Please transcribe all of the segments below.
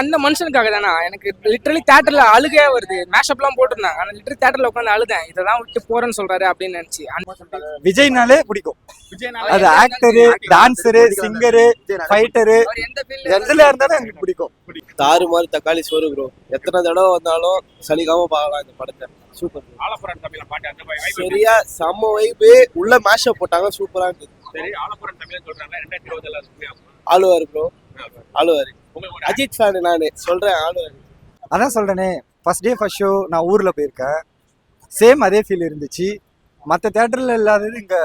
அந்த மனுஷனுக்காக தானா எனக்கு லிட்டரலி தேட்டர்ல அழுகையா வருது. மேஷப்லாம் போட்டிருந்தாங்க ஆனா லிட்டரலி தேட்டர்ல உட்காந்து அழுதேன். இதெல்லாம் விட்டு போறேன்னு சொல்றாரு அப்படின்னு நினைச்சு. விஜய்னாலே பிடிக்கும். அது ஆக்டரு டான்சரு சிங்கரு ஃபைட்டரு அவர் எந்த ஃபீல்ட் எதுல இருந்தாலும் எங்களுக்கு பிடிக்கும். தாறு மாதிரி தக்காளி சோறு ப்ரோ எத்தனை தடவை வந்தாலும் சலிக்காம பார்க்கலாம் இந்த படத்தை. சூப்பர் சரியா செம்ம வைப்பு உள்ள மேஷப் போட்டாங்க சூப்பரா இருந்தது. சரி ஆலப்புறம் தமிழ் சொல்றாங்க ரெண்டாயிரத்தி இருபதுல உண்மையா? ஆளுவார் ப்ரோ ஆளுவார். அஜித் ஃபேன் நானு. சொல்றேன் ஆளுவார். அதான் சொல்றேனே ஃபர்ஸ்ட் டே ஃபர்ஸ்ட் ஷோ நான் ஊர்ல போயிருக்கேன். சேம் அதே ஃபீல் இருந்துச்சு. மற்ற தேட்டர்ல இல்லாதது இங்க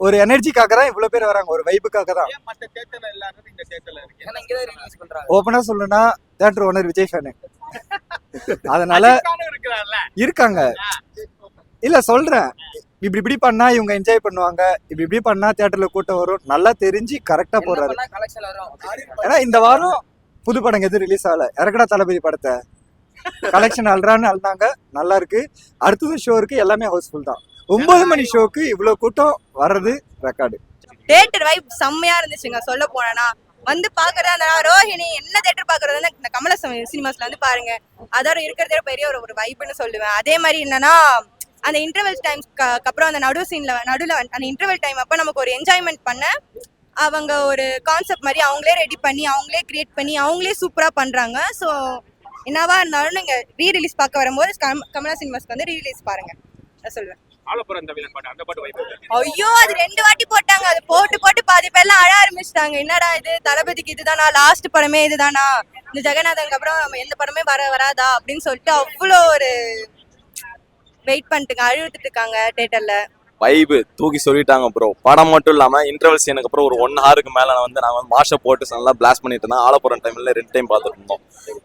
ஒரு எனர்ஜிக்காக தான் இவ்வளவு பேர் வராங்க ஒரு வைப்புக்காக தான் ஏன் மத்த தேட்டர்ல இல்லாதது இந்த தேட்டர்ல இருக்கு? ஏன்னா இங்கதான் ரிலீஸ் பண்றாங்க. ஓப்பனா சொல்லணும்னா தேட்டர் ஓனர் விஜய் ஃபேனு அதனால இருக்காங்க. இல்ல சொல்றேன். இப்படி இப்படி பண்ணா இவங்க என்ஜாய் பண்ணுவாங்க. இப்படி இப்படி பண்ணா தியேட்டர்ல கூட்டம் வரும். நல்லா தெரிஞ்சு கரெக்டா வரும்? ஏன்னா இந்த வாரம் புது படம் எதுவும் ரிலீஸ் ஆகல. இறக்கடா தளபதி படத்தை. கலெக்ஷன் அல்றான்னு அழுதாங்க. நல்லா இருக்கு. அடுத்தது ஷோ இருக்கு எல்லாமே ஹவுஸ்ஃபுல் தான். ஒன்பது மணி ஷோக்கு இவ்வளவு கூட்டம் வர்றது ரெக்கார்டு தேட்டர் வைப் செம்மையா இருந்துச்சுங்க. சொல்ல போனா வந்து பாக்குறதா ரோஹிணி என்ன தேட்டர் பாக்குறதுன்னு இந்த கமல சினிமாஸ்ல வந்து பாருங்க. அதோட இருக்கிறதே பெரிய ஒரு ஒரு வைப்னு சொல்லுவேன். அதே மாதிரி என்னன்னா அந்த இன்டர்வல் டைம்ஸ்க்கு அப்புறம் அந்த நடு சீன்ல நடுவில் அந்த இன்டர்வல் டைம் அப்போ நமக்கு ஒரு என்ஜாய்மெண்ட் பண்ண அவங்க ஒரு கான்செப்ட் மாதிரி அவங்களே ரெடி பண்ணி அவங்களே கிரியேட் பண்ணி அவங்களே சூப்பரா பண்றாங்க. ஸோ என்னவா இருந்தாலும் நீங்க ரீ ரிலீஸ் பார்க்க வரும்போது கம்- கமலா சினிமாஸ்க்கு வந்து ரீ ரிலீஸ் பாருங்க. நான் சொல்லுவேன் ஐயோ அது ரெண்டு வாட்டி போட்டாங்க. அது போட்டு போட்டு பாதி பேர்லாம் அழ ஆரம்பிச்சிட்டாங்க. என்னடா இது? தளபதிக்கு இதுதானா? லாஸ்ட் படமே இதுதானா? இந்த ஜெகநாதனுக்கு அப்புறம் எந்த படமே வர வராதா? அப்படின்னு சொல்லிட்டு அவ்வளோ ஒரு வெயிட் பண்ணிட்டுங்க. அழுதுட்டு இருக்காங்க தேட்டர்ல வைபு தூக்கி சொல்லிட்டாங்க ப்ரோ படம் மட்டும் இல்லாம இன்டர்வல் சீனுக்கு அப்புறம் ஒரு ஒன் ஹாருக்கு மேல வந்து நாங்க வந்து மாஷை போட்டு நல்லா பிளாஸ்ட் பண்ணிட்டு இருந்தோம். ஆலப்புறம் டைம்ல ரெண்டு டைம் பார்த்துருந்தோம்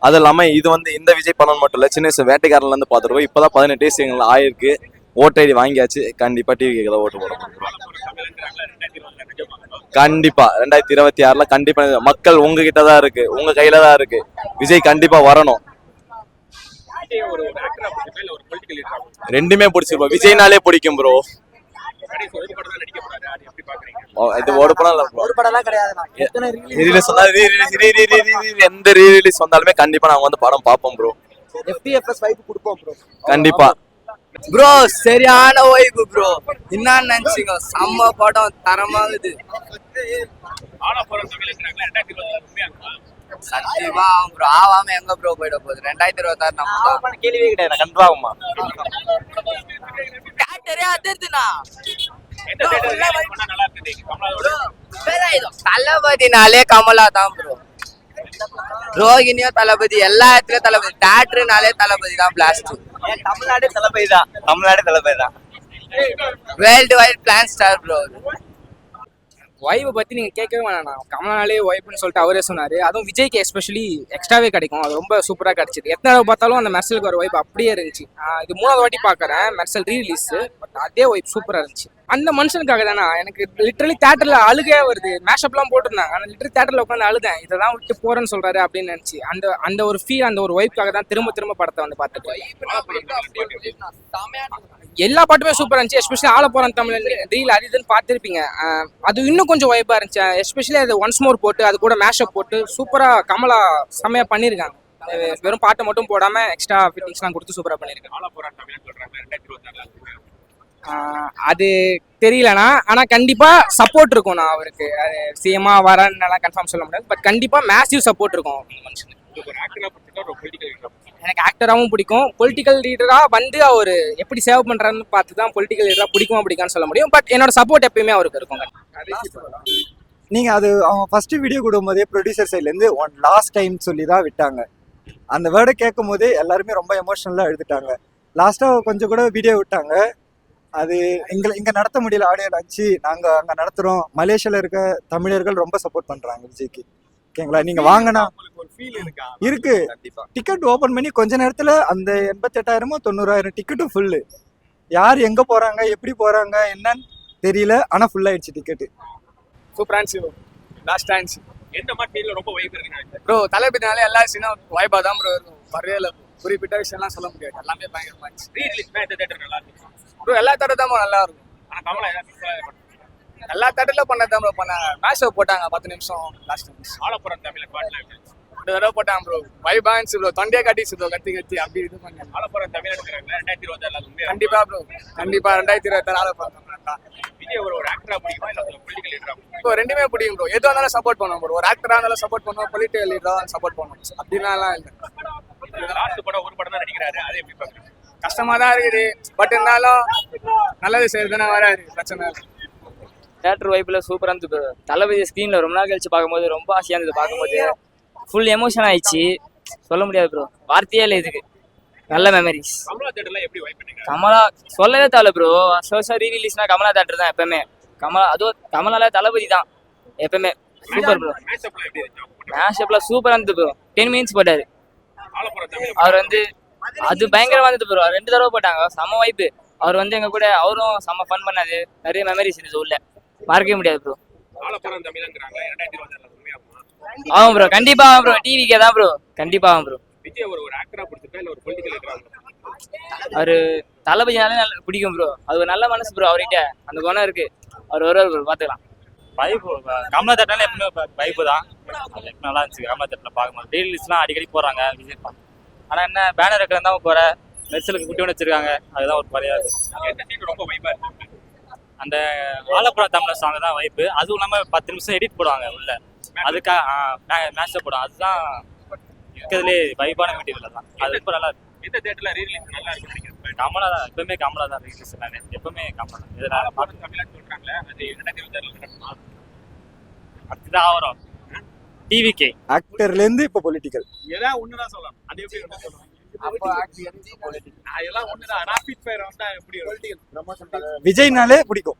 அது இல்லாம இது வந்து இந்த விஜய் படம் மட்டும் இல்ல சின்ன வயசு வேட்டைக்காரன்ல இருந்து இப்போ இப்பதான் பதினெட்டு வயசு எங்களுக்கு ஆயிருக்கு. ஓட்டு ஐடி வாங்கியாச்சு. கண்டிப்பா டிவி கேட்கல ஓட்டு போட ரெண்டாயிரத்தி கண்டிப்பா. ரெண்டாயிரத்தி இருபத்தி ஆறுல கண்டிப்பா மக்கள் உங்ககிட்ட தான் இருக்கு. உங்க கையில தான் இருக்கு. விஜய் கண்டிப்பா வரணும் விஜய் ஒரு ஒரு ஆக்டரா பிடிச்சிருக்கா இல்ல ஒரு பொலிட்டிக்கல் லீடரா ரெண்டுமே பிடிச்சிருப்போம் விஜய்னாலே பிடிக்கும் ப்ரோ ஒரு படம் இது படம். ஒரு படம்லாம் கிடையாது ரீரிலீஸ் எந்த ரீரிலீஸ் வந்தாலுமே கண்டிப்பா நாங்க வந்து படம் பார்ப்போம் ப்ரோ எஃபிஎஃப்எஸ் வைப்பு கொடுப்போம் ப்ரோ கண்டிப்பா. ப்ரோ சரியான வைப்பு ப்ரோ என்ன நினைச்சீங்க செம்ம படம் தரமாகுது சத்தியமா ப்ரோ ஆவாம எங்க ப்ரோ போயிட போகுது? ரெண்டாயிரத்தி இருபத்தாறு நம்ம கேள்வியே கிடையாது. கன்ஃபார்மா தளபதினாலே கமலா தான் ப்ரோ ரோகிணியும் தளபதி எல்லா இடத்துலயும் தளபதி. தேட்டருனாலே தளபதி தான் பிளாஸ்ட் தமிழ்நாடு தளபதி தான். தமிழ்நாடு தளபதி தான். World wide plan star bro wifi பற்றி நீங்கள் கேட்கவே வேணாம் கமலாலே ஒய்ஃப்னு சொல்லிட்டு அவரே சொன்னார். அதுவும் விஜய்க்கு எஸ்பெஷலி எக்ஸ்ட்ராவே கிடைக்கும். அது ரொம்ப சூப்பராக கிடச்சிது. எத்தனை தடவை பார்த்தாலும் அந்த மெர்சலுக்கு ஒரு வைப் அப்படியே இருந்துச்சு. இது மூணாவது வாட்டி பார்க்குறேன். மெர்சல் ரீ பட் அதே ஒய்ஃப் சூப்பராக இருந்துச்சு. அந்த மனுஷனுக்காக தானா எனக்கு லிட்டரலி தேட்டர்ல அழுகையா வருது. மேஷப்லாம் போட்டிருந்தாங்க ஆனா லிட்டரலி தேட்டர்ல உட்காந்து அழுதேன். இதெல்லாம் விட்டு போறேன்னு சொல்றாரு அப்படின்னு நினைச்சு அந்த அந்த ஒரு ஃபீல் அந்த ஒரு வைப்காக தான் திரும்ப திரும்ப படத்தை வந்து பார்த்துட்டு எல்லா பாட்டுமே சூப்பரா இருந்துச்சு. எஸ்பெஷலி ஆலப்புறம் தமிழ் ரீல் அது இதுன்னு பார்த்துருப்பீங்க. அது இன்னும் கொஞ்சம் வைப்பா இருந்துச்சு. எஸ்பெஷலி அது ஒன்ஸ் மோர் போட்டு அது கூட மேஷப் போட்டு சூப்பரா கமலா செம்மையா பண்ணியிருக்காங்க வெறும் பாட்டை மட்டும் போடாம எக்ஸ்ட்ரா ஃபிட்டிங்ஸ்லாம் கொடுத்து சூப்பரா பண்ணியிருக்காங்க அது தெரியலனா ஆனா கண்டிப்பா சப்போர்ட் இருக்கும் நான் அவருக்கு. அது சிஎம்மா வரன்னு எல்லாம் கன்ஃபார்ம் சொல்ல முடியாது. பட் கண்டிப்பா மேசிவ் சப்போர்ட் இருக்கும் எனக்கு ஆக்டராகவும் பிடிக்கும். பொலிட்டிக்கல் லீடரா வந்து அவர் எப்படி சேவ் பண்றாருன்னு பார்த்து தான் பொலிட்டிக்கல் லீடரா பிடிக்குமா பிடிக்கான்னு சொல்ல முடியும். பட் என்னோட சப்போர்ட் எப்பயுமே அவருக்கு இருக்கும். நீங்க அது அவங்க ஃபர்ஸ்ட் வீடியோ கொடுக்கும்போதே ப்ரொடியூசர் சைட்ல இருந்து ஒன் லாஸ்ட் டைம் சொல்லி தான் விட்டாங்க. அந்த வேர்டை கேட்கும் போதே எல்லாருமே ரொம்ப எமோஷனலா எழுதிட்டாங்க லாஸ்டா கொஞ்சம் கூட வீடியோ விட்டாங்க. அது எங்களை இங்க நடத்த முடியல ஆடியோ லான்ச்சு நாங்க அங்க நடத்துறோம். மலேசியால இருக்க தமிழர்கள் ரொம்ப சப்போர்ட் பண்றாங்க விஜய்க்கு. ஓகேங்களா? நீங்க வாங்கினா உங்களுக்கு ஒரு ஃபீல் இருக்கா? இருக்கு. கண்டிப்பா. டிக்கெட் ஓபன் பண்ணி கொஞ்ச நேரத்துல அந்த எண்பத்தெட்டாயிரமோ தொண்ணூறாயிரம் டிக்கெட்டும் ஃபுல்லு யார் எங்க போறாங்க எப்படி போறாங்க என்னன்னு தெரியல. ஆனா ஃபுல் ஆயிடுச்சு டிக்கெட் சூப்பரா இருந்துச்சு லாஸ்ட் டான்ஸ் எந்த மாதிரி ரொம்ப வைப் இருக்கு ப்ரோ தளபதினாலே எல்லா சீனும் வைபா தான் ப்ரோ இருக்கும். வரவே இல்லை குறிப்பிட்ட விஷயம்லாம் சொல்ல முடியாது. எல்லாமே பயங்கரமா இருந்துச்சு. ரீ தேட்டர் நல்லா இருக்கு ப்ரோ எல்லா தடவை தான் நல்லா இருக்கும். கமலா எல்லா தேட்டர்ல பண்ணதான் ப்ரோ பண்ணாங்க மேட்ச் போட்டாங்க பத்து நிமிஷம் லாஸ்ட் நிமிஷம் ஆலப்புறம் தமிழ் பாட்டுல? ரெண்டு தடவை போட்டாங்க ப்ரோ வைபா இருந்துச்சு ப்ரோ தொண்டையே கட்டிச்சு ப்ரோ கத்தி கத்தி அப்படி இது பண்ணாங்க ஆலப்புறம் தமிழ் எடுக்கிறாங்க ரெண்டாயிரத்தி இருபத்தி கண்டிப்பா ப்ரோ கண்டிப்பா ரெண்டாயிரத்தி இருபத்தி நாலு பார்த்தோம் விஜய் ஒரு ஒரு ஆக்டரா பிடிக்குமா? இல்ல ஒரு பொலிட்டிக்கல் லீடரா இப்போ ரெண்டுமே பிடிக்கும் ப்ரோ எதுவாக இருந்தாலும் சப்போர்ட் பண்ணுவோம் ப்ரோ ஒரு ஆக்டரா இருந்தாலும் சப்போர்ட் பண்ணுவோம். பொலிட்டிக்கல் லீடராக சப்போர்ட் பண்ணுவோம். அப்படிலாம் இல்லை. லாஸ்ட் படம் ஒரு படம் தான் நடிக்கிறாரு. அதை எப்படி கஷ்டமா தான் இருக்குது. பட் இருந்தாலும் நல்லது செய்யறதுன்னா வராது பிரச்சனை தேட்டர் வைப்பில் சூப்பராக இருந்தது. தளபதி ஸ்க்ரீனில் ரொம்ப நாள் கழிச்சு பார்க்கும்போது ரொம்ப ஆசையாக இருந்தது பார்க்கும்போது. ஃபுல் எமோஷன் ஆயிடுச்சு. சொல்ல முடியாது ப்ரோ வார்த்தையே இல்லை இதுக்கு. நல்ல மெமரிஸ் கமலா தேட்டர்ல எப்படி வைப் பண்ணீங்க? கமலா சொல்லவே தேவை ப்ரோ வருஷம் வருஷம் ரீரிலீஸ்னா கமலா தேட்டர் தான் எப்பவுமே. கமலா அதுவும் கமலால தளபதி தான் எப்பவுமே. சூப்பர் ப்ரோ மேட்ச் அப்ல எப்படி இருந்துச்சு? மேஷப்ல சூப்பராக இருந்தது ப்ரோ டென் மினிட்ஸ் போட்டாரு. அவர் வந்து அது பயங்கரமா இருந்தது ப்ரோ ரெண்டு தடவை போட்டாங்க. செம வைப்பு அவர் வந்து எங்க கூட அவரும் செம ஃபன் பண்ணாது நிறைய மெமரிஸ் இருந்தது உள்ள. மறக்கவே முடியாது ப்ரோ ஆகும் ப்ரோ கண்டிப்பா. ஆகும் ப்ரோ டிவிக்கே தான் ப்ரோ கண்டிப்பா ஆகும் ப்ரோ அவரு தளபதினாலே நல்ல பிடிக்கும் ப்ரோ அது ஒரு நல்ல மனசு ப்ரோ அவர்கிட்ட. அந்த குணம் இருக்கு. அவர் வருவார் ப்ரோ பாத்துக்கலாம் வைப்பு கமலா தட்டால எப்பவுமே வைப்பு தான். நல்லா இருந்துச்சு. கமலா தட்டில் பார்க்கும்போது. ரீல்ஸ்லாம் அடிக்கடி போடுறாங்க விஜய். பா- ஆனா என்ன பேனர் இருக்கிற தான் போற. மெர்சலுக்கு குட்டி ஒன்று வச்சிருக்காங்க. அதுதான் ஒரு குறையா இருக்கு. ரொம்ப வைப்பா இருக்கு அந்த ஆலப்புறம் தமிழ் சாங் தான் வைப்பு அதுவும் இல்லாம பத்து நிமிஷம் எடிட் போடுவாங்க உள்ள. அதுக்காக மேட்ச் போடும் அதுதான் இருக்கிறதுலே வைப்பான மெட்டீரியல் தான் அது ரொம்ப நல்லா இருக்கு. எந்த தேட்டர்ல ரீரிலீஸ் நல்லா இருக்கு நினைக்கிறேன் கமலா தான் எப்பவுமே கமலா தான் ரீல்ஸ் எல்லாமே. எப்பவுமே கமலா தான். ஆலப்புறம் தமிழ்னு சொல்றாங்களே அது ரெண்டாயிரத்தி இருபத்தி ஆறுல நடக்குமா? அடுத்ததான் வரும் டிவிகே ஆக்டர்லேருந்து இப்போ பொலிட்டிக்கல் ஏதாவது ஒண்ணுதான் சொல்லலாம் அது எப்படி இருக்கும்? விஜய்னாலே பிடிக்கும்.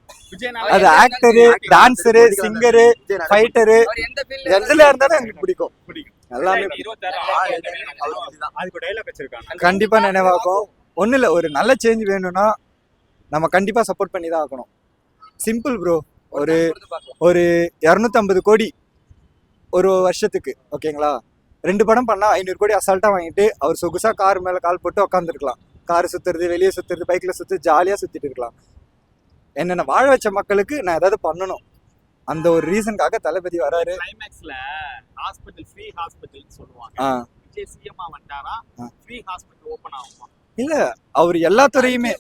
அது ஆக்டரு டான்ஸரு சிங்கரு ஃபைட்டரு அவர் எந்த ஃபீல்டு எதுல இருந்தாலும் எனக்கு பிடிக்கும். பிடிக்கும். எல்லாமே கண்டிப்பா. நினைவாக்கும். ஒன்றும் இல்லை ஒரு நல்ல சேஞ்ச் வேணும்னா நம்ம கண்டிப்பா சப்போர்ட் பண்ணி தான் ஆகணும். சிம்பிள் ப்ரோ ஒரு ஒரு இரநூத்தம்பது கோடி ஒரு வருஷத்துக்கு ஓகேங்களா ரெண்டு படம் பண்ணா ஐநூறு கோடி அசால்ட்டா வாங்கிட்டு அவர் சொகுசா கார் மேல கால் போட்டு உட்காந்துருக்கலாம் கார் சுத்துறது வெளியே சுத்துறது பைக்ல சுத்து ஜாலியா சுத்திட்டு இருக்கலாம். என்னென்ன வாழ வச்ச மக்களுக்கு நான் ஏதாவது பண்ணணும். அந்த ஒரு ரீசனுக்காக தளபதி வராரு. கிளைமேக்ஸ்ல ஹாஸ்பிடல் ஃப்ரீ ஹாஸ்பிடல் சொல்லுவாங்க. விஜய் சிஎம்மா வந்தாரா. ஃப்ரீ ஹாஸ்பிடல் ஓபன் ஆகுமா? இல்ல அவர் எல்லா துறையுமே.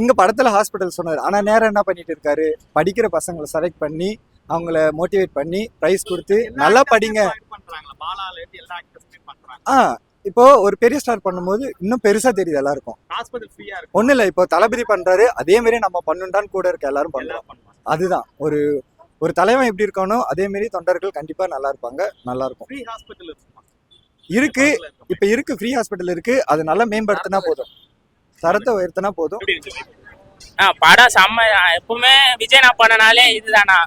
இங்க படத்துல ஹாஸ்பிட்டல் சொன்னாரு. ஆனா நேரம் என்ன பண்ணிட்டு இருக்காரு? படிக்கிற பசங்களை செலக்ட் பண்ணி அவங்கள மோட்டிவேட் பண்ணி ப்ரைஸ் கொடுத்து நல்லா படிங்க. ஆ இப்போ ஒரு பெரிய ஸ்டார் பண்ணும்போது இன்னும் பெருசா தெரியுது எல்லாருக்கும். ஒண்ணும் இல்ல இப்போ தளபதி பண்றாரு அதே மாதிரி நம்ம பண்ணுண்டான்னு கூட இருக்க எல்லாரும் பண்ணுவாங்க. அதுதான். ஒரு ஒரு தலைவன் எப்படி இருக்கானோ அதே மாதிரி தொண்டர்கள் கண்டிப்பா நல்லா இருப்பாங்க நல்லா இருக்கும். இருக்கு. இப்ப இருக்கு ஃப்ரீ ஹாஸ்பிட்டல் இருக்கு. அது நல்லா மேம்படுத்தினா போதும். தரத்தை உயர்த்தினா போதும். படம் செம்ம எப்பவுமே விஜய் நான் பண்ணனாலே இதுதானா?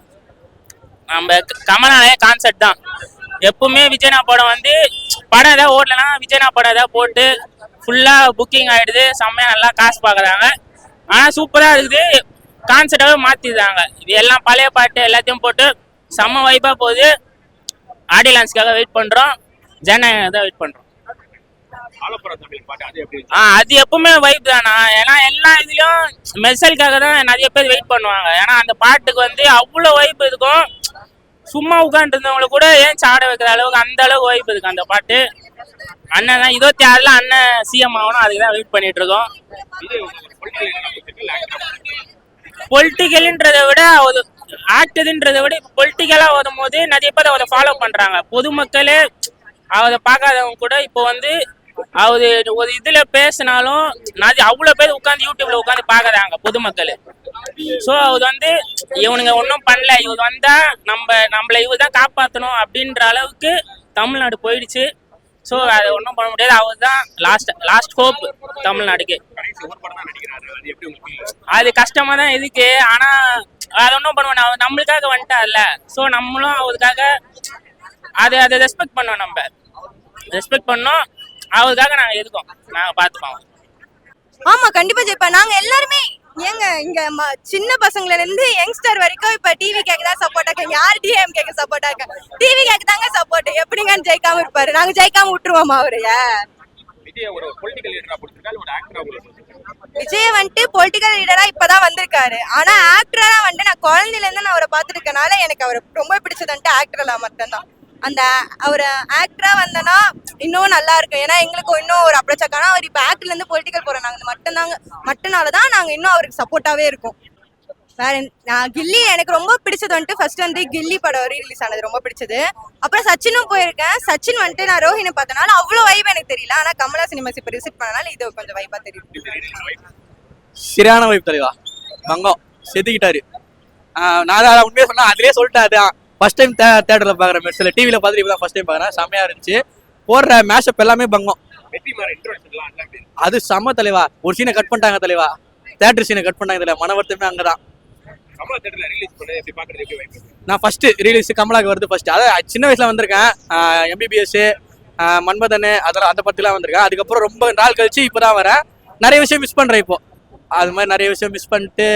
நம்ம க- கமலாலே கான்செப்ட் தான். எப்பவுமே விஜய்னா படம் வந்து படம் ஏதாவது ஓடலனா விஜய்னா படம் ஏதாவது போட்டு ஃபுல்லாக புக்கிங் ஆயிடுது செம்மையா நல்லா காசு பார்க்குறாங்க ஆனால் சூப்பராக இருக்குது. கான்செப்டாகவே மாற்றிடுறாங்க இது எல்லாம் பழைய பாட்டு எல்லாத்தையும் போட்டு செம்ம வைப்பாக போகுது. ஆடியன்ஸ்க்காக வெயிட் பண்ணுறோம் ஜனநாயகம் தான் வெயிட் பண்ணுறோம் அது ஆ அது எப்பவுமே வைப் தானா? ஏன்னா எல்லா இதுலயும் மெசலுக்காக தான் நிறைய பேர் வெயிட் பண்ணுவாங்க. ஏன்னா அந்த பாட்டுக்கு வந்து அவ்வளோ வைப் இருக்கும். சும்மா உட்காந்துருந்தவங்கள கூட ஏன் சாட வைக்கிற அளவுக்கு அந்த அளவுக்கு வைப் இருக்கு அந்த பாட்டு? அண்ணன் தான். இருபத்தி ஆறுல அண்ணன் சிஎம் ஆகணும். அதுக்கு தான் வெயிட் பண்ணிட்டு இருக்கோம். பொலிட்டிக்கல்ன்றதை விட அது ஆக்டதுன்றதை விட இப்போ பொலிட்டிக்கலாக வரும்போது நிறைய பேர் அதை ஃபாலோ பண்றாங்க. பொதுமக்களே அதை பார்க்காதவங்க கூட இப்போ வந்து அவரு ஒரு இதுல பேசினாலும் நிறைய அவ்வளோ பேர் உட்காந்து யூடியூப்ல உட்காந்து பாக்குறாங்க பொதுமக்கள். ஸோ அவர் வந்து இவனுங்க ஒன்றும் பண்ணல. இவர் வந்தா நம்ம நம்மளை இவர் தான் காப்பாற்றணும் அப்படின்ற அளவுக்கு தமிழ்நாடு போயிடுச்சு. ஸோ அதை ஒன்றும் பண்ண முடியாது. அவர் தான் லாஸ்ட் லாஸ்ட் ஹோப் தமிழ்நாடுக்கு. அது கஷ்டமாக தான் இருக்கு. ஆனால் அது ஒன்றும் பண்ண அவர் நம்மளுக்காக வந்துட்டார்ல ஸோ நம்மளும் அவருக்காக அதை அதை ரெஸ்பெக்ட் பண்ணோம் நம்ம. ரெஸ்பெக்ட் பண்ணோம். அவருக்காக நாங்கள் இருக்கோம். நாங்கள் பார்த்துப்போம். ஆமா கண்டிப்பா ஜெயிப்பா நாங்க எல்லாருமே ஏங்க இங்க சின்ன பசங்கள்ல இருந்து யங்ஸ்டர் வரைக்கும் இப்ப டிவி கேக்கு தான் சப்போர்ட் இருக்காங்க யார் டிஎம் கேக்கு சப்போர்ட் இருக்காங்க டிவி கேக்கு தாங்க சப்போர்ட் எப்படிங்க ஜெயிக்காம இருப்பாரு? நாங்க ஜெயிக்காம விட்டுருவோமா அவரைய விஜய் வந்துட்டு பொலிட்டிக்கல் லீடரா இப்பதான் வந்திருக்காரு. ஆனா ஆக்டரா வந்துட்டு நான் குழந்தையில இருந்து நான் அவரை பார்த்துருக்கனால எனக்கு அவர் ரொம்ப பிடிச்சது வந்துட்டு ஆக்டர்ல மட்டும்தான். அந்த அவர் ஆக்டரா வந்தனா இன்னும் நல்லா இருக்கும். ஏன்னா எங்களுக்கு இன்னும் ஒரு அப்ரோச் ஆனால் அவர் இப்போ ஆக்ட்லேருந்து பொலிட்டிக்கல் போகிறோம் நாங்கள் மட்டும்தாங்க மட்டும்னாலதான் நாங்கள் இன்னும் அவருக்கு சப்போர்ட்டாவே இருக்கும். வேற நான் கில்லி எனக்கு ரொம்ப பிடிச்சது வந்துட்டு ஃபர்ஸ்ட் வந்து கில்லி படம் ரிலீஸ் ஆனது ரொம்ப பிடிச்சது. அப்புறம் சச்சினும் போயிருக்கேன். சச்சின் வந்துட்டு நான் ரோஹினி பார்த்தனால அவ்வளோ வைப் எனக்கு தெரியல. ஆனால் கமலா சினிமாஸ் இப்போ விசிட் பண்ணனால இது கொஞ்சம் வைப்பா தெரியும் சரியான வைப் தலைவா. தங்கம் செத்துக்கிட்டாரு ஆஹ் நான் தான் உண்மையாக சொன்னா அதிலே சொல்லிட்டேன் அதான். ஃபர்ஸ்ட் டைம் தேட்டரில் பார்க்குறேன் மெட்ஸில் டிவியில் பார்த்துட்டு இப்போ தான் ஃபர்ஸ்ட் டைம் பார்க்குறேன் செம்மையாக இருந்துச்சு. போடுற மேஷப் எல்லாமே பங்கம். அது செம்ம தலைவா. ஒரு சீனை கட் பண்ணிட்டாங்க தலைவா. தேட்டர் சீனை கட் பண்ணாங்க தலைவா. மன வருத்தமே அங்கே தான் கமலா ரிலீஸ் நான் ஃபர்ஸ்ட் ரிலீஸ் கமலாக்கு வருது ஃபர்ஸ்ட் அதான் சின்ன வயசுல வந்திருக்கேன். எம்பிபிஎஸ் மன்மதன் அதெல்லாம் அந்த பத்திலாம் வந்திருக்கேன். அதுக்கப்புறம் ரொம்ப நாள் கழிச்சு இப்போ தான் வரேன். நிறைய விஷயம் மிஸ் பண்ணுறேன் இப்போ. அது மாதிரி நிறைய விஷயம் மிஸ் பண்ணிட்டு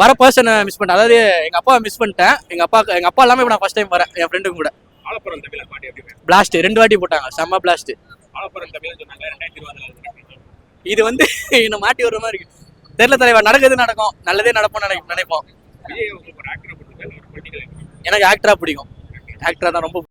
வர பர்சனை மிஸ் பண்ணிட்டேன். அதாவது எங்க அப்பா மிஸ் பண்ணிட்டேன். எங்க அப்பா எங்க அப்பா இல்லாம இப்போ நான் ஃபர்ஸ்ட் டைம் வரேன். என் ஃப்ரெண்டுக்கு கூட? பிளாஸ்ட் ரெண்டு வாட்டி போட்டாங்க. செம்ம பிளாஸ்ட் இது வந்து என்ன மாட்டி வர மாதிரி இருக்கு. தெரியல தலைவா நடக்குது நடக்கும். நல்லதே நடக்கும்னு நினை நினைப்போம் எனக்கு ஆக்டரா பிடிக்கும். ஆக்டரா தான் ரொம்ப